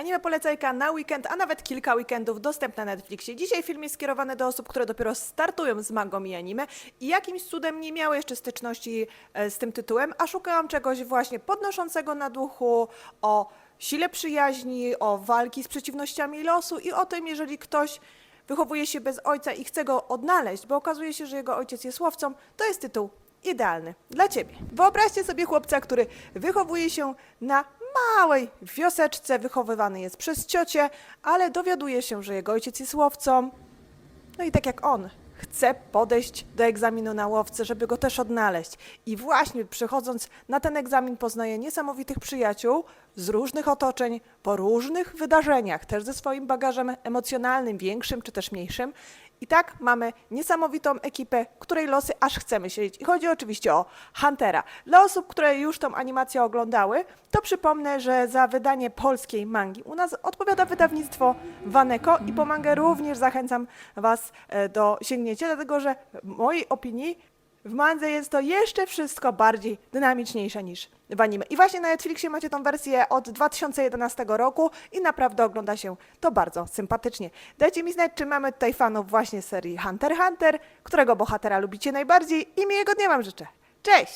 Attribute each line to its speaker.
Speaker 1: Anime polecajka na weekend, a nawet kilka weekendów dostępna na Netflixie. Dzisiaj film jest skierowany do osób, które dopiero startują z mangą i anime i jakimś cudem nie miały jeszcze styczności e, z tym tytułem, a szukałam czegoś właśnie podnoszącego na duchu, o sile przyjaźni, o walki z przeciwnościami losu i o tym, jeżeli ktoś wychowuje się bez ojca i chce go odnaleźć, bo okazuje się, że jego ojciec jest łowcą, to jest tytuł idealny dla ciebie. Wyobraźcie sobie chłopca, który wychowuje się na małej wioseczce, wychowywany jest przez ciocię, ale dowiaduje się, że jego ojciec jest łowcą. No i tak jak on chce podejść do egzaminu na łowcę, żeby go też odnaleźć. I właśnie przychodząc na ten egzamin poznaje niesamowitych przyjaciół z różnych otoczeń, po różnych wydarzeniach, też ze swoim bagażem emocjonalnym, większym czy też mniejszym. I tak mamy niesamowitą ekipę, której losy aż chcemy siedzieć. I chodzi oczywiście o Huntera. Dla osób, które już tą animację oglądały, to przypomnę, że za wydanie polskiej mangi u nas odpowiada wydawnictwo Waneko i po mangę również zachęcam Was e, do sięgnięcia, dlatego że w mojej opinii w mandze jest to jeszcze wszystko bardziej dynamiczniejsze niż w anime. I właśnie na Netflixie macie tą wersję od 2011 roku i naprawdę ogląda się to bardzo sympatycznie. Dajcie mi znać, czy mamy tutaj fanów właśnie serii Hunter x Hunter, którego bohatera lubicie najbardziej i miłego dnia Wam życzę. Cześć!